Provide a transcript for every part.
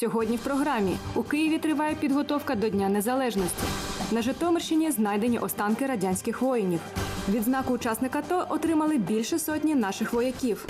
Сьогодні в програмі у Києві триває підготовка до Дня Незалежності. На Житомирщині знайдені останки радянських воїнів. Відзнаку учасника АТО отримали більше сотні наших вояків.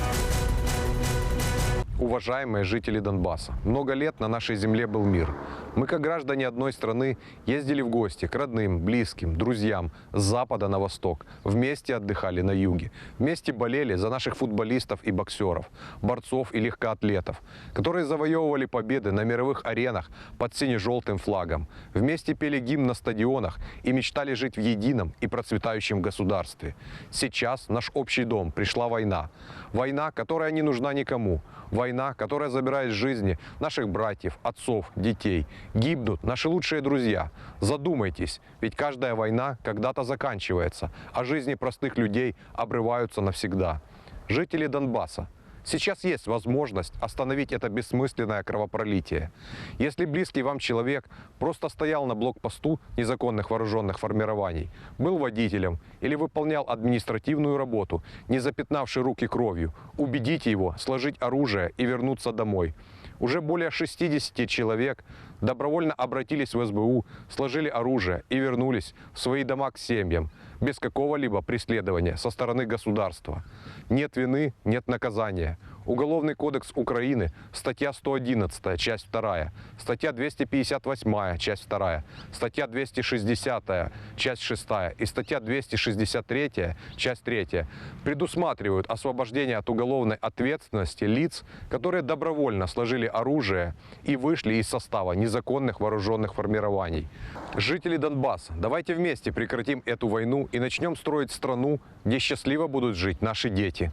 Уважаемые жители Донбасса, много лет на нашей земле был мир. Мы, как граждане одной страны, ездили в гости к родным, близким, друзьям с запада на восток. Вместе отдыхали на юге. Вместе болели за наших футболистов и боксеров, борцов и легкоатлетов, которые завоевывали победы на мировых аренах под сине-желтым флагом. Вместе пели гимн на стадионах и мечтали жить в едином и процветающем государстве. Сейчас наш общий дом пришла война. Война, которая не нужна никому. Война, которая забирает жизни наших братьев, отцов, детей. Гибнут наши лучшие друзья. Задумайтесь, ведь каждая война когда-то заканчивается, а жизни простых людей обрываются навсегда. Жители Донбасса, Сейчас есть возможность остановить это бессмысленное кровопролитие. Если близкий вам человек просто стоял на блокпосту незаконных вооруженных формирований, был водителем или выполнял административную работу, не запятнавший руки кровью, убедите его сложить оружие и вернуться домой. Уже более 60 человек добровольно обратились в СБУ, сложили оружие и вернулись в свои дома к семьям, без какого-либо преследования со стороны государства. Нет вины, нет наказания. Уголовный кодекс Украины, статья 111, часть 2, статья 258, часть 2, статья 260, часть 6 и статья 263, часть 3 предусматривают освобождение от уголовной ответственности лиц, которые добровольно сложили оружие и вышли из состава незаконных вооруженных формирований. Жители Донбасса, давайте вместе прекратим эту войну и начнем строить страну, где счастливо будут жить наши дети.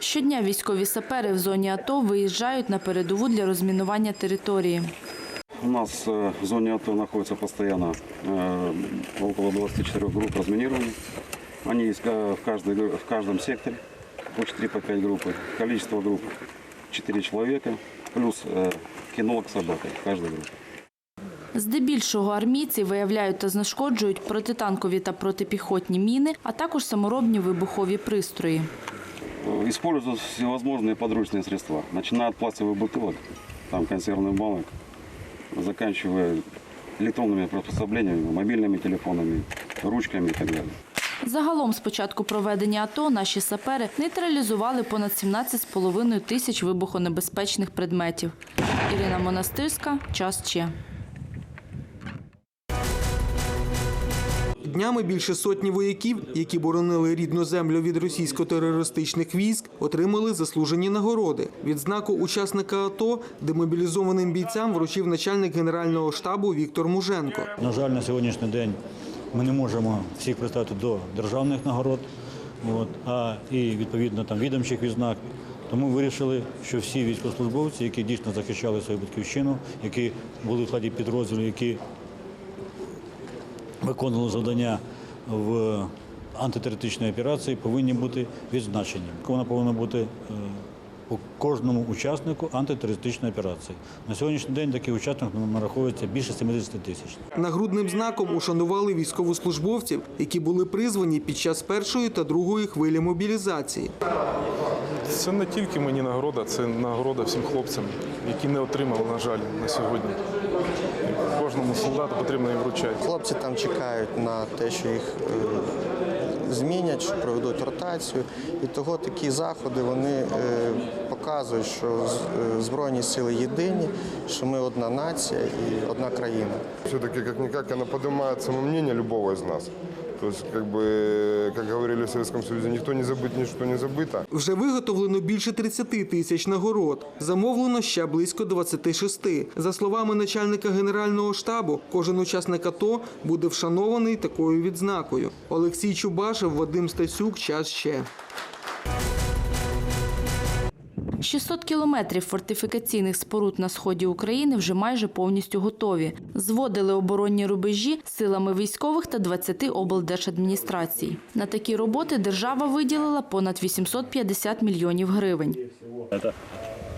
Щодня військові сапери в зоні АТО виїжджають на передову для розмінування території. У нас э, в зоне АТО находится постоянно э, около 24 групп разминирования. Они есть э, в, каждой, гру- в каждом секторе, по 4 по 5 группы. Количество групп 4 человека, плюс э, кинолог с собакой в каждой группе. Здебільшого армійці виявляють та знешкоджують протитанкові та протипіхотні міни, а також саморобні вибухові пристрої. Э, Используют всевозможные подручные средства, начиная от пластиковых бутылок, там консервных банок, заканчивая электронными приспособлениями, мобильными телефонами, ручками и так далее. Загалом з початку проведення АТО наші сапери нейтралізували понад 17,5 тисяч вибухонебезпечних предметів. Ірина Монастирська, час Че. Днями більше сотні вояків, які боронили рідну землю від російсько-терористичних військ, отримали заслужені нагороди. Відзнаку учасника АТО демобілізованим бійцям вручив начальник генерального штабу Віктор Муженко. На жаль, на сьогоднішній день ми не можемо всіх представити до державних нагород, а і відповідно там відомчих відзнак. Тому вирішили, що всі військовослужбовці, які дійсно захищали свою батьківщину, які були в складі підрозділу, які виконували завдання в антитерористичній операції, повинні бути відзначені. Вона повинна бути е, по кожному учаснику антитерористичної операції. На сьогоднішній день таких учасників нараховується більше 70 тисяч. Нагрудним знаком ушанували військовослужбовців, які були призвані під час першої та другої хвилі мобілізації. Це не тільки мені нагорода, це нагорода всім хлопцям, які не отримали, на жаль, на сьогодні. Кожному солдату потрібно їм вручати. Хлопці там чекають на те, що їх е, змінять, що проведуть ротацію. І того такі заходи вони е, показують, що е, Збройні сили єдині, що ми одна нація і одна країна. Все-таки, як-никак, она поднимает самомнение любого з нас. То есть, как бы, как говорили в Советском Союзе, никто не забыт, ничто не забыто. Вже виготовлено більше 30 тисяч нагород. Замовлено ще близько 26. За словами начальника генерального штабу, кожен учасник АТО буде вшанований такою відзнакою. Олексій Чубашев, Вадим Стасюк, час ще. 600 кілометрів фортифікаційних споруд на сході України вже майже повністю готові. Зводили оборонні рубежі силами військових та 20 облдержадміністрацій. На такі роботи держава виділила понад 850 мільйонів гривень. Это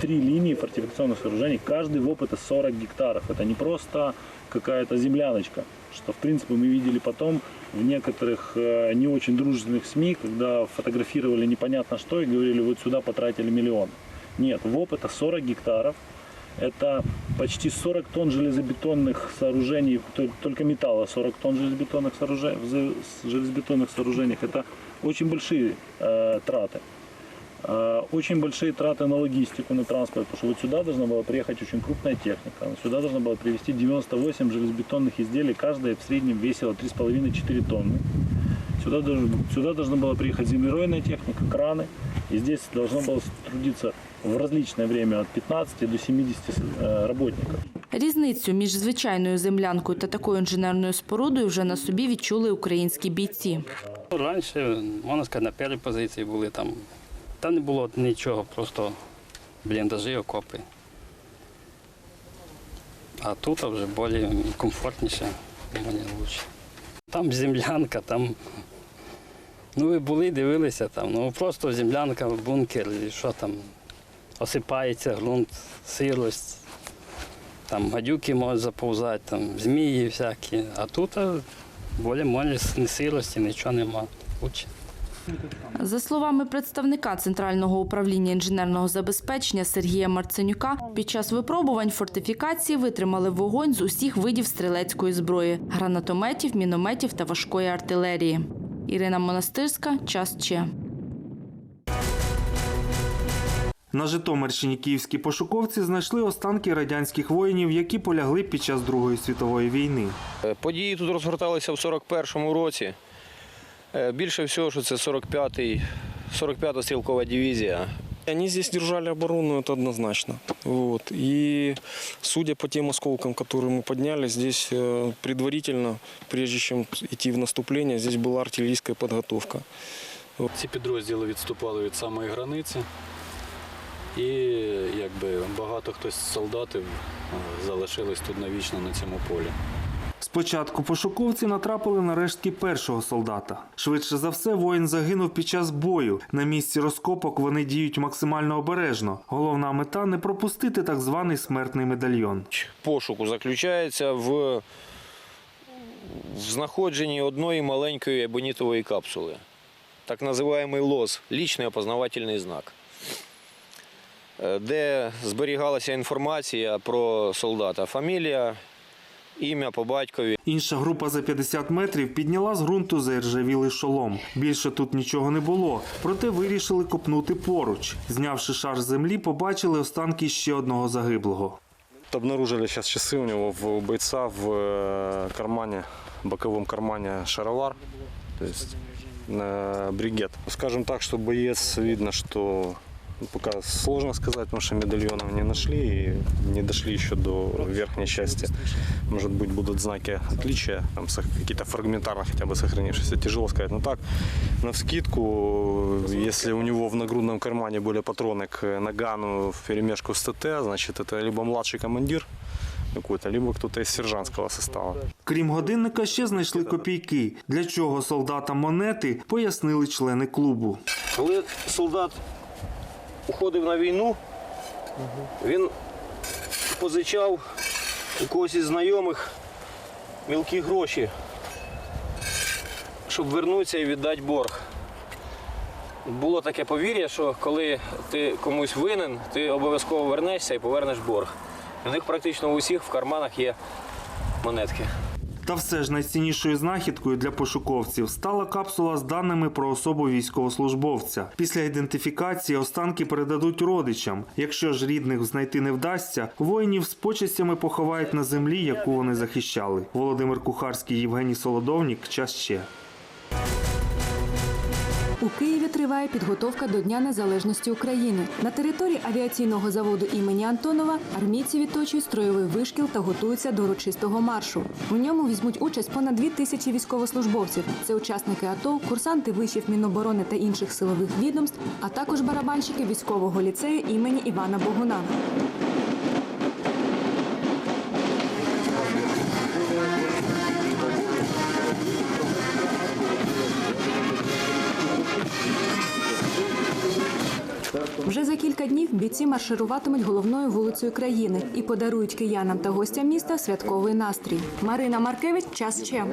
три линии фортификационных сооружений, каждый в опыта 40 гектаров. Это не просто какая-то земляночка, что в принципе мы видели потом в некоторых э, не очень дружественных СМИ, когда фотографировали непонятно что и говорили, вот сюда потратили миллион. Нет, ВОП это 40 гектаров. Это почти 40 тонн железобетонных сооружений, то- только металла 40 тонн железобетонных сооружений, в железобетонных сооружениях. Это очень большие э, траты. Э, Очень большие траты на логистику, на транспорт, потому что вот сюда должна была приехать очень крупная техника. Сюда должна была привезти 98 железобетонных изделий, каждая в среднем весила 3,5-4 тонны. Сюда, сюда должна была приехать землеройная техника, краны. И здесь должно было трудиться в различное время от 15 до 70 э, работников. Різницю між звичайною землянкою та такою інженерною спорудою вже на собі відчули українські бійці. Раніше, можна сказати, на першій позиції були там. Там не було нічого, просто бліндажі, окопи. А тут вже більш комфортніше, мені краще. Там землянка, там. Ну, ви були, дивилися там. Ну просто землянка, бункер, і що там. Осипається ґрунт, сирость. Там гадюки можуть заповзати, там змії всякі. А тут а, більш ні сирості, нічого нема. Лучше. За словами представника Центрального управління інженерного забезпечення Сергія Марценюка, під час випробувань фортифікації витримали вогонь з усіх видів стрілецької зброї – гранатометів, мінометів та важкої артилерії. Ірина Монастирська, час Че. На Житомирщині київські пошуковці знайшли останки радянських воїнів, які полягли під час Другої світової війни. Е, Події тут розгорталися в 41-му році. Е, Більше всього, що це 45-й, 45-та стрілкова дивізія. Они здесь держали оборону, это однозначно. Вот. И судя по тем осколкам, которые мы подняли, здесь э, предварительно, прежде чем идти в наступление, здесь была артиллерийская подготовка. Ці підрозділи відступали від самої границі, і якби багато хтось з солдатів залишились тут навічно на цьому полі. Спочатку пошуковці натрапили на рештки першого солдата. Швидше за все, воїн загинув під час бою. На місці розкопок вони діють максимально обережно. Головна мета не пропустити так званий смертний медальйон. Пошуку заключається в, в знаходженні одної маленької ебонітової капсули. Так називаємий лоз лічний опознавательний знак, де зберігалася інформація про солдата. Фамілія, ім'я по батькові. Інша група за 50 метрів підняла з ґрунту заіржавілий шолом. Більше тут нічого не було, проте вирішили копнути поруч. Знявши шар з землі, побачили останки ще одного загиблого. Обнаружили сейчас часы у него в у бойца в э, кармане, боковом кармане шаровар, то есть э, бригет. Скажем так, что боец видно, что ну, пока сложно сказать, потому что медальонов не нашли и не дошли еще до верхней части. Может быть, будут знаки отличия, там, сох- какие-то фрагментарно хотя бы сохранившиеся. Тяжело сказать. Но так, на вскидку, если у него в нагрудном кармане были патроны к нагану в перемешку с ТТ, значит, это либо младший командир какой-то, либо кто-то из сержантского состава. Крім годинника, ще знайшли копійки. Для чого солдатам монети, пояснили члени клубу. Коли солдат уходив на війну, він позичав у когось із знайомих мілкі гроші, щоб вернутися і віддати борг. Було таке повір'я, що коли ти комусь винен, ти обов'язково вернешся і повернеш борг. У них практично у всіх в карманах є монетки. Та все ж найціннішою знахідкою для пошуковців стала капсула з даними про особу військовослужбовця. Після ідентифікації останки передадуть родичам. Якщо ж рідних знайти не вдасться, воїнів з почестями поховають на землі, яку вони захищали. Володимир Кухарський, Євгеній Солодовнік. Час ще. У Києві триває підготовка до Дня Незалежності України. На території авіаційного заводу імені Антонова армійці відточують строєвий вишкіл та готуються до урочистого маршу. У ньому візьмуть участь понад дві тисячі військовослужбовців. Це учасники АТО, курсанти вишів Міноборони та інших силових відомств, а також барабанщики військового ліцею імені Івана Богуна. Вже за кілька днів бійці маршируватимуть головною вулицею країни і подарують киянам та гостям міста святковий настрій. Марина Маркевич, час ще.